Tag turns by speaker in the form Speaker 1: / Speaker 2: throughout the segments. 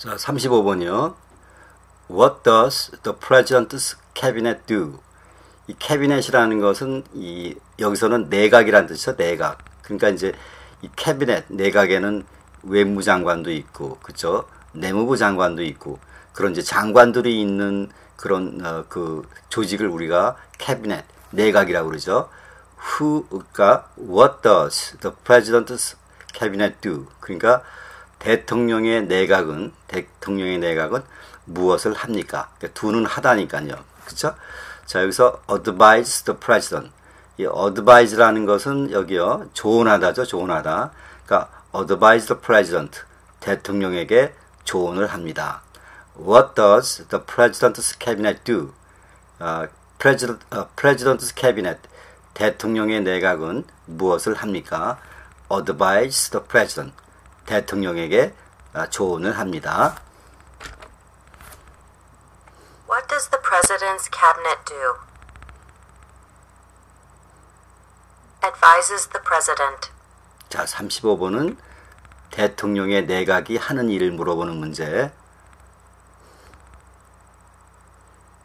Speaker 1: 자, 35번이요. What does the president's cabinet do? 이 캐비넷이라는 것은 이 여기서는 내각이라는 뜻이죠. 내각. 그러니까 이제 이 캐비넷 내각에는 외무장관도 있고, 그죠? 내무부 장관도 있고 그런 이제 장관들이 있는 그런 어, 그 조직을 우리가 캐비넷 내각이라고 그러죠. Who, 그러니까 what does the president's cabinet do? 그러니까 대통령의 내각은 대통령의 내각은 무엇을 합니까? 그러니까 두는 하다니까요. 그렇죠? 자 여기서 advise the president. 이 advise라는 것은 여기요 조언하다죠. 조언하다. 그러니까 advise the president. 대통령에게 조언을 합니다. What does the president's cabinet do? 어, president, 어, president's cabinet. 대통령의 내각은 무엇을 합니까? advise the president. 대통령에게 조언을 합니다.
Speaker 2: What does the president's cabinet do? Advises the president.
Speaker 1: 자, 35번은 대통령의 내각이 하는 일을 물어보는 문제.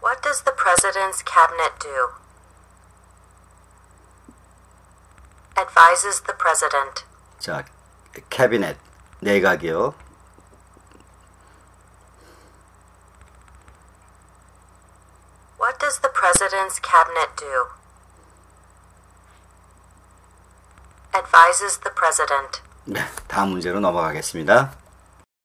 Speaker 2: What does the president's cabinet do? Advises the president.
Speaker 1: 자, 캐비넷 내각이요.
Speaker 2: What does the president's cabinet do? Advises the president.
Speaker 1: 네, 다음 문제로 넘어가겠습니다.